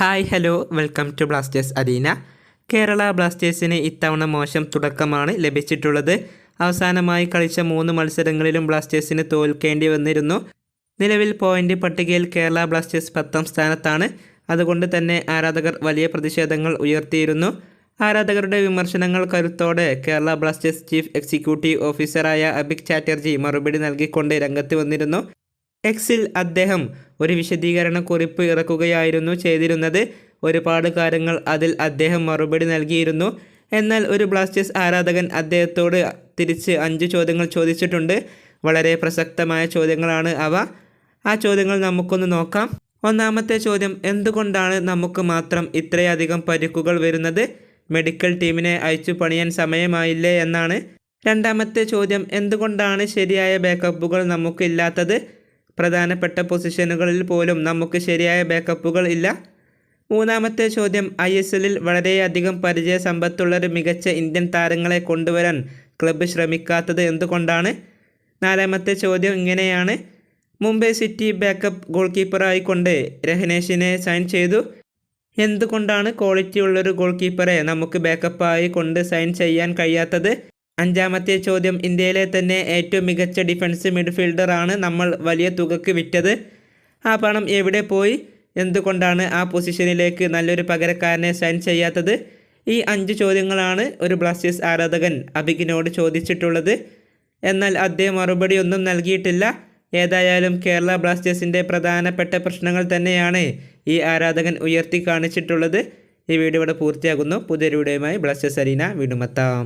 Hi hello welcome to blasters Adeena Kerala ബ്ലാസ്റ്റേഴ്സിന് ഇത്തവണ മോശം തുടക്കമാണ് ലഭിച്ചിട്ടുള്ളത്. അവസാനമായി കളിച്ച മൂന്ന് മത്സരങ്ങളിലും ബ്ലാസ്റ്റേഴ്സിന് തോൽക്കേണ്ടി വന്നിരുന്നു. നിലവിൽ പോയിന്റ് പട്ടികയിൽ കേരള ബ്ലാസ്റ്റേഴ്സ് പത്താം സ്ഥാനത്താണ്. അതുകൊണ്ട് തന്നെ ആരാധകർ വലിയ പ്രതിഷേധങ്ങൾ ഉയർത്തിയിരുന്നു. ആരാധകരുടെ വിമർശനങ്ങൾ കരുത്തോടെ കേരള ബ്ലാസ്റ്റേഴ്സ് ചീഫ് എക്സിക്യൂട്ടീവ് ഓഫീസറായ അഭിക് ചാറ്റർജി മറുപടി നൽകിക്കൊണ്ട് രംഗത്ത് വന്നിരുന്നു. എക്സിൽ അദ്ദേഹം ഒരു വിശദീകരണ കുറിപ്പ് ഇറക്കുകയായിരുന്നു ചെയ്തിരുന്നത്. ഒരുപാട് കാര്യങ്ങൾ അതിൽ അദ്ദേഹം മറുപടി നൽകിയിരുന്നു. എന്നാൽ ഒരു ബ്ലാസ്റ്റേഴ്സ് ആരാധകൻ അദ്ദേഹത്തോട് തിരിച്ച് അഞ്ച് ചോദ്യങ്ങൾ ചോദിച്ചിട്ടുണ്ട്. വളരെ പ്രസക്തമായ ചോദ്യങ്ങളാണ് അവ. ആ ചോദ്യങ്ങൾ നമുക്കൊന്ന് നോക്കാം. ഒന്നാമത്തെ ചോദ്യം എന്തുകൊണ്ടാണ് നമുക്ക് മാത്രം ഇത്രയധികം പരിക്കുകൾ വരുന്നത്? മെഡിക്കൽ ടീമിനെ അയച്ചു പണിയാൻ സമയമായില്ലേ എന്നാണ്. രണ്ടാമത്തെ ചോദ്യം എന്തുകൊണ്ടാണ് ശരിയായ ബാക്കപ്പുകൾ നമുക്കില്ലാത്തത്? പ്രധാനപ്പെട്ട പൊസിഷനുകളിൽ പോലും നമുക്ക് ശരിയായ ബാക്കപ്പുകൾ ഇല്ല. മൂന്നാമത്തെ ചോദ്യം ഐ എസ് എല്ലിൽ വളരെയധികം പരിചയ സമ്പത്തുള്ളൊരു മികച്ച ഇന്ത്യൻ താരങ്ങളെ കൊണ്ടുവരാൻ ക്ലബ്ബ് ശ്രമിക്കാത്തത് എന്തുകൊണ്ടാണ്? നാലാമത്തെ ചോദ്യം ഇങ്ങനെയാണ്. മുംബൈ സിറ്റി ബാക്കപ്പ് ഗോൾ കീപ്പറായിക്കൊണ്ട് രഹനേഷിനെ സൈൻ ചെയ്തു. എന്തുകൊണ്ടാണ് ക്വാളിറ്റി ഉള്ളൊരു ഗോൾ കീപ്പറെ നമുക്ക് ബാക്കപ്പായി കൊണ്ട് സൈൻ ചെയ്യാൻ കഴിയാത്തത്? അഞ്ചാമത്തെ ചോദ്യം ഇന്ത്യയിലെ തന്നെ ഏറ്റവും മികച്ച ഡിഫൻസ് മിഡ്ഫീൽഡർ ആണ് നമ്മൾ വലിയ തുകക്ക് വിറ്റത്. ആ പണം എവിടെ പോയി? എന്തുകൊണ്ടാണ് ആ പൊസിഷനിലേക്ക് നല്ലൊരു പകരക്കാരനെ സൈൻ ചെയ്യാത്തത്? ഈ അഞ്ച് ചോദ്യങ്ങളാണ് ഒരു ബ്ലാസ്റ്റേഴ്സ് ആരാധകൻ അബിഗിനോട് ചോദിച്ചിട്ടുള്ളത്. എന്നാൽ അദ്ദേഹം മറുപടി ഒന്നും നൽകിയിട്ടില്ല. ഏതായാലും കേരള ബ്ലാസ്റ്റേഴ്സിന്റെ പ്രധാനപ്പെട്ട പ്രശ്നങ്ങൾ തന്നെയാണ് ഈ ആരാധകൻ ഉയർത്തി കാണിച്ചിട്ടുള്ളത്. ഈ വീഡിയോ ഇവിടെ പൂർത്തിയാകുന്നു പുതിയൊരു വീഡിയോയുമായി ബ്ലാസ്റ്റേഴ്സ് അരീന വീണ്ടും എത്താം.